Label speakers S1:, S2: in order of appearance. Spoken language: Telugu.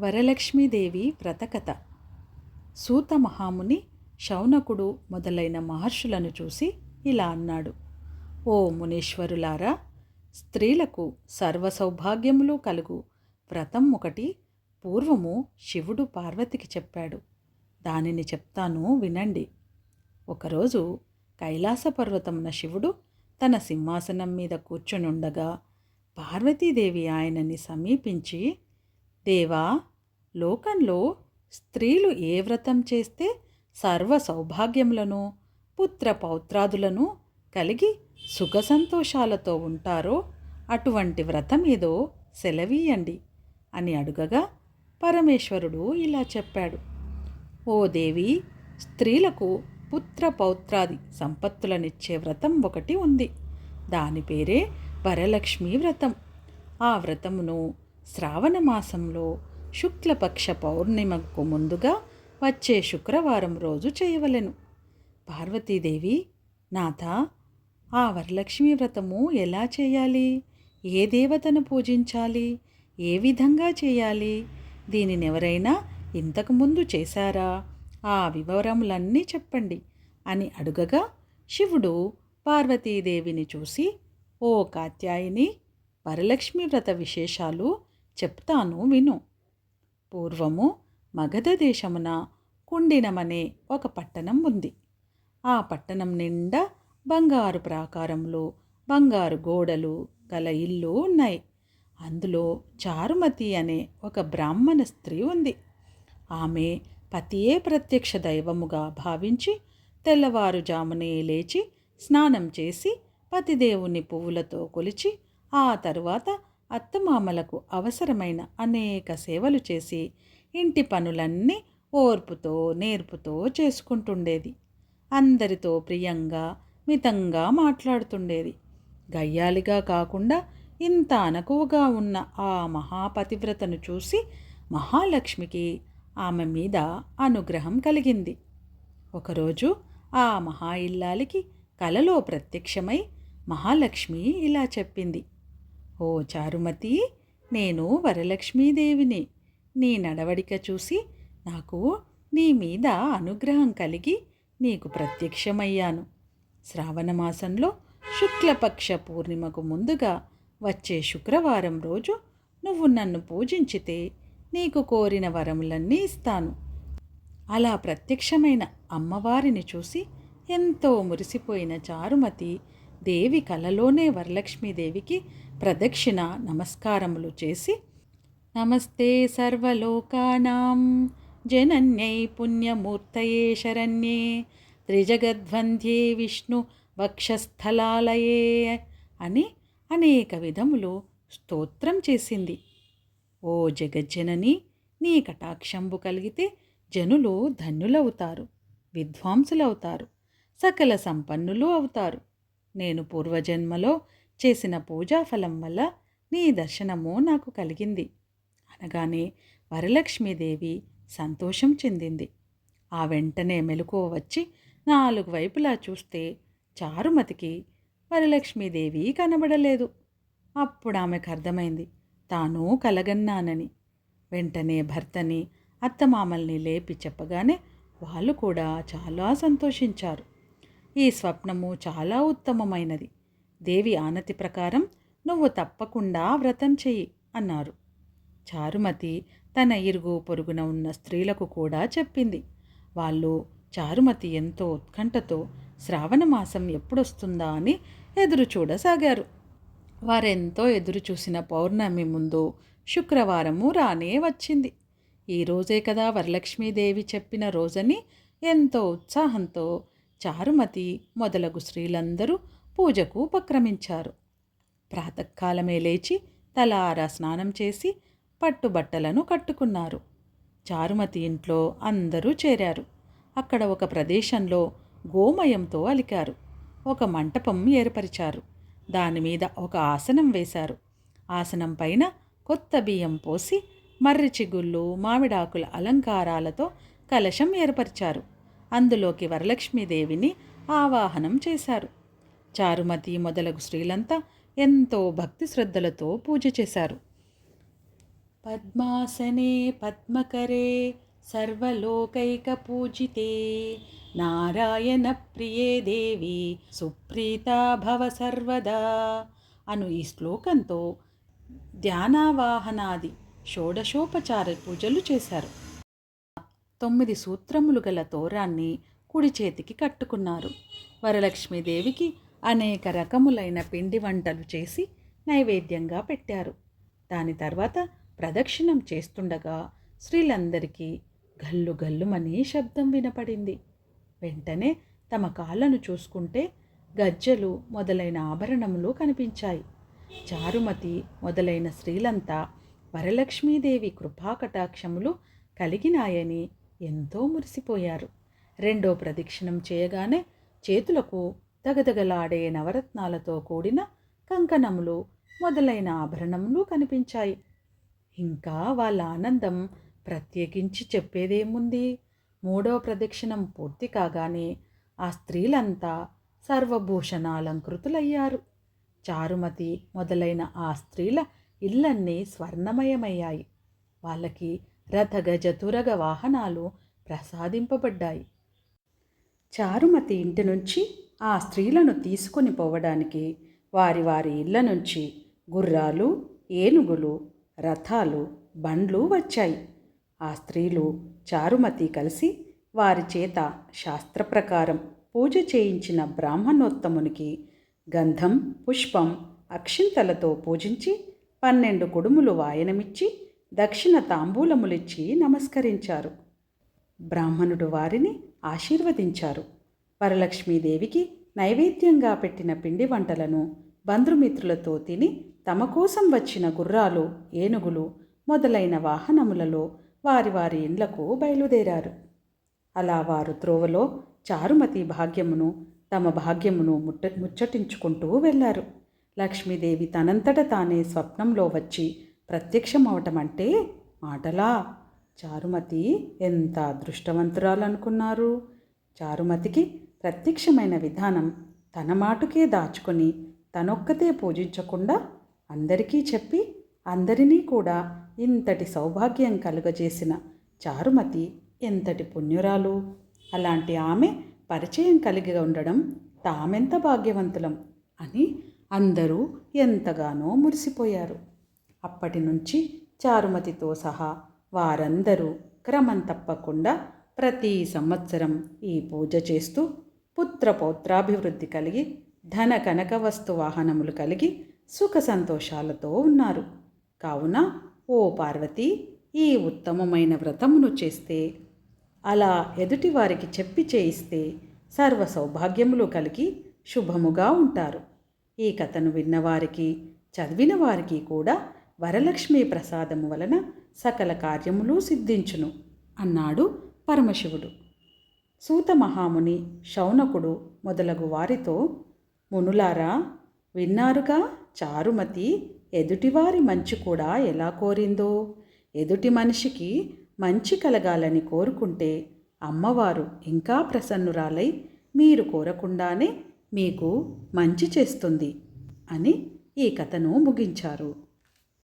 S1: వరలక్ష్మీదేవి వ్రతకథ. సూత మహాముని శౌనకుడు మొదలైన మహర్షులను చూసి ఇలా అన్నాడు. ఓ మునీశ్వరులారా స్త్రీలకు సర్వ సౌభాగ్యములు కలుగు. వ్రతం ఒకటి పూర్వము శివుడు పార్వతికి చెప్పాడు. దానిని చెప్తాను వినండి. ఒకరోజు కైలాస పర్వతమున శివుడు తన సింహాసనం మీద కూర్చునుండగా పార్వతీదేవి ఆయనని సమీపించి దేవా లోకంలో స్త్రీలు ఏ వ్రతం చేస్తే సర్వ సౌభాగ్యములను పుత్ర పౌత్రాదులను కలిగి సుఖ సంతోషాలతో ఉంటారో అటువంటి వ్రతం ఏదో సెలవీయండి అని అడుగగా పరమేశ్వరుడు ఇలా చెప్పాడు. ఓ దేవి స్త్రీలకు పుత్ర పౌత్రాది సంపత్తులనిచ్చే వ్రతం ఒకటి ఉంది. దాని పేరే వరలక్ష్మీ వ్రతం. ఆ వ్రతమును శ్రావణ మాసంలో శుక్లపక్ష పౌర్ణిమకు ముందుగా వచ్చే శుక్రవారం రోజు చేయవలెను. పార్వతీదేవి నాథ ఆ వరలక్ష్మి వ్రతము ఎలా చేయాలి? ఏ దేవతను పూజించాలి? ఏ విధంగా చేయాలి? దీనిని ఎవరైనా ఇంతకుముందు చేశారా? ఆ వివరములన్నీ చెప్పండి అని అడుగగా శివుడు పార్వతీదేవిని చూసి ఓ కాత్యాయిని వరలక్ష్మి వ్రత విశేషాలు చెప్తాను విను. పూర్వము మగధ దేశమున కుండినమనే ఒక పట్టణం ఉంది. ఆ పట్టణం నిండా బంగారు ప్రాకారములు బంగారు గోడలు గల ఇల్లు ఉన్నాయి. అందులో చారుమతి అనే ఒక బ్రాహ్మణ స్త్రీ ఉంది. ఆమె పతియే ప్రత్యక్ష దైవముగా భావించి తెల్లవారుజామునే లేచి స్నానం చేసి పతిదేవుని పువ్వులతో కొలిచి ఆ తరువాత అత్తమామలకు అవసరమైన అనేక సేవలు చేసి ఇంటి పనులన్నీ ఓర్పుతో నేర్పుతో చేసుకుంటుండేది. అందరితో ప్రియంగా మితంగా మాట్లాడుతుండేది. గయ్యాలిగా కాకుండా ఇంత అనకువగా ఉన్న ఆ మహాపతివ్రతను చూసి మహాలక్ష్మికి ఆమె మీద అనుగ్రహం కలిగింది. ఒకరోజు ఆ మహా ఇల్లాలికి కలలో ప్రత్యక్షమై మహాలక్ష్మి ఇలా చెప్పింది. ఓ చారుమతి నేను వరలక్ష్మీదేవిని. నీ నడవడిక చూసి నాకు నీ మీద అనుగ్రహం కలిగి నీకు ప్రత్యక్షమయ్యాను. శ్రావణ మాసంలో శుక్లపక్ష పూర్ణిమకు ముందుగా వచ్చే శుక్రవారం రోజు నువ్వు నన్ను పూజించితే నీకు కోరిన వరములన్నీ ఇస్తాను. అలా ప్రత్యక్షమైన అమ్మవారిని చూసి ఎంతో మురిసిపోయిన చారుమతి దేవి కలలోనే వరలక్ష్మీదేవికి ప్రదక్షిణ నమస్కారములు చేసి నమస్తే సర్వలోకానాం జనన్యై పుణ్యమూర్తయే శరణ్యే త్రిజగద్వంద్యే విష్ణు వక్షస్థలాలయే అని అనేక విధములు స్తోత్రం చేసింది. ఓ జగజ్జనని నీ కటాక్షంబు కలిగితే జనులు ధన్యులవుతారు విద్వాంసులవుతారు సకల సంపన్నులు అవుతారు. నేను పూర్వజన్మలో చేసిన పూజాఫలం వల్ల నీ దర్శనము నాకు కలిగింది. అనగానే వరలక్ష్మీదేవి సంతోషం చెందింది. ఆ వెంటనే మెలకువ వచ్చి నాలుగు వైపులా చూస్తే చారుమతికి వరలక్ష్మీదేవి కనబడలేదు. అప్పుడు ఆమెకు అర్థమైంది తాను కలగన్నానని. వెంటనే భర్తని అత్తమామల్ని లేపి చెప్పగానే వాళ్ళు కూడా చాలా సంతోషించారు. ఈ స్వప్నము చాలా ఉత్తమమైనది. దేవి ఆనతి ప్రకారం నువ్వు తప్పకుండా వ్రతం చెయ్యి అన్నారు. చారుమతి తన ఇరుగు పొరుగున ఉన్న స్త్రీలకు కూడా చెప్పింది. వాళ్ళు చారుమతి ఎంతో ఉత్కంఠతో శ్రావణ మాసం ఎప్పుడొస్తుందా అని ఎదురు చూడసాగారు. వారెంతో ఎదురు చూసిన పౌర్ణమి ముందు శుక్రవారము రానే వచ్చింది. ఈ రోజే కదా వరలక్ష్మీదేవి చెప్పిన రోజని ఎంతో ఉత్సాహంతో చారుమతి మొదలగు స్త్రీలందరూ పూజకు ఉపక్రమించారు. ప్రాతకాలమే లేచి తలారా స్నానం చేసి పట్టుబట్టలను కట్టుకున్నారు. చారుమతి ఇంట్లో అందరూ చేరారు. అక్కడ ఒక ప్రదేశంలో గోమయంతో అలికారు. ఒక మంటపం ఏర్పరిచారు. దానిమీద ఒక ఆసనం వేశారు. ఆసనం పైన కొత్త బియ్యం పోసి మర్రి చిగుళ్ళు మామిడాకుల అలంకారాలతో కలశం ఏర్పరిచారు. అందులోకి వరలక్ష్మీదేవిని ఆవాహనం చేశారు. చారుమతి మొదలగు స్త్రీలంతా ఎంతో భక్తి శ్రద్ధలతో పూజ చేశారు. పద్మాసనే పద్మకరే సర్వలోకైక పూజితే నారాయణ ప్రియే దేవి సుప్రీతా భవ సర్వదా అను ఈ శ్లోకంతో ధ్యానావాహనాది షోడశోపచార పూజలు చేశారు. తొమ్మిది సూత్రములు గల తోరాన్ని కుడి చేతికి కట్టుకున్నారు. వరలక్ష్మీదేవికి అనేక రకములైన పిండి వంటలు చేసి నైవేద్యంగా పెట్టారు. దాని తర్వాత ప్రదక్షిణం చేస్తుండగా స్త్రీలందరికీ గల్లు గల్లుమని శబ్దం వినపడింది. వెంటనే తమ కాళ్ళను చూసుకుంటే గజ్జలు మొదలైన ఆభరణములు కనిపించాయి. చారుమతి మొదలైన స్త్రీలంతా వరలక్ష్మీదేవి కృపాకటాక్షములు కలిగినాయని ఎంతో మురిసిపోయారు. రెండో ప్రదక్షిణం చేయగానే చేతులకు దగదగలాడే నవరత్నాలతో కూడిన కంకణములు మొదలైన ఆభరణములు కనిపించాయి. ఇంకా వాళ్ళ ఆనందం ప్రత్యేకించి చెప్పేదేముంది? మూడో ప్రదక్షిణం పూర్తి కాగానే ఆ స్త్రీలంతా సర్వభూషణాలంకృతులయ్యారు. చారుమతి మొదలైన ఆ స్త్రీల ఇళ్ళన్నీ స్వర్ణమయమయ్యాయి. వాళ్ళకి రథగజ తురగ వాహనాలు ప్రసాదింపబడ్డాయి. చారుమతి ఇంటి నుంచి ఆ స్త్రీలను తీసుకొని పోవడానికి వారి వారి ఇళ్ళ నుంచి గుర్రాలు ఏనుగులు రథాలు బండ్లు వచ్చాయి. ఆ స్త్రీలు చారుమతి కలిసి వారి చేత శాస్త్రప్రకారం పూజ చేయించిన బ్రాహ్మణోత్తమునికి గంధం పుష్పం అక్షింతలతో పూజించి పన్నెండు కుడుములు వాయనమిచ్చి దక్షిణ తాంబూలములిచ్చి నమస్కరించారు. బ్రాహ్మణుడు వారిని ఆశీర్వదించారు. వరలక్ష్మీదేవికి నైవేద్యంగా పెట్టిన పిండి వంటలను బంధుమిత్రులతో తిని తమ కోసం వచ్చిన గుర్రాలు ఏనుగులు మొదలైన వాహనములలో వారి వారి ఇండ్లకు బయలుదేరారు. అలా వారు త్రోవలో చారుమతి భాగ్యమును తమ భాగ్యమును ముట్ట ముచ్చటించుకుంటూ వెళ్ళారు. లక్ష్మీదేవి తనంతట తానే స్వప్నంలో వచ్చి ప్రత్యక్షం అవటం అంటే మాటలా. చారుమతి ఎంత అదృష్టవంతురాలనుకున్నారు. చారుమతికి ప్రత్యక్షమైన విధానం తన మాటుకే దాచుకొని తనొక్కతే పూజించకుండా అందరికీ చెప్పి అందరినీ కూడా ఇంతటి సౌభాగ్యం కలుగజేసిన చారుమతి ఎంతటి పుణ్యురాలు. అలాంటి ఆమె పరిచయం కలిగి ఉండడం తామెంత భాగ్యవంతులం అని అందరూ ఎంతగానో మురిసిపోయారు. అప్పటి నుంచి చారుమతితో సహా వారందరూ క్రమం తప్పకుండా ప్రతి సంవత్సరం ఈ పూజ చేస్తూ పుత్ర పౌత్రాభివృద్ధి కలిగి ధన కనక వస్తు వాహనములు కలిగి సుఖ సంతోషాలతో ఉన్నారు. కావున ఓ పార్వతి ఈ ఉత్తమమైన వ్రతమును చేస్తే అలా ఎదుటివారికి చెప్పి చేయిస్తే సర్వ సౌభాగ్యములు కలిగి శుభముగా ఉంటారు. ఈ కథను విన్నవారికి చదివిన వారికి కూడా వరలక్ష్మీ ప్రసాదము వలన సకల కార్యములు సిద్ధించును అన్నాడు పరమశివుడు. సూత మహాముని శౌనకుడు మొదలగు వారితో మునులారా విన్నారుగా చారుమతి ఎదుటివారి మంచి కూడా ఎలా కోరిందో? ఎదుటి మనిషికి మంచి కలగాలని కోరుకుంటే అమ్మవారు ఇంకా ప్రసన్నురాలై మీరు కోరకుండానే మీకు మంచి చేస్తుంది అని ఈ కథను ముగించారు.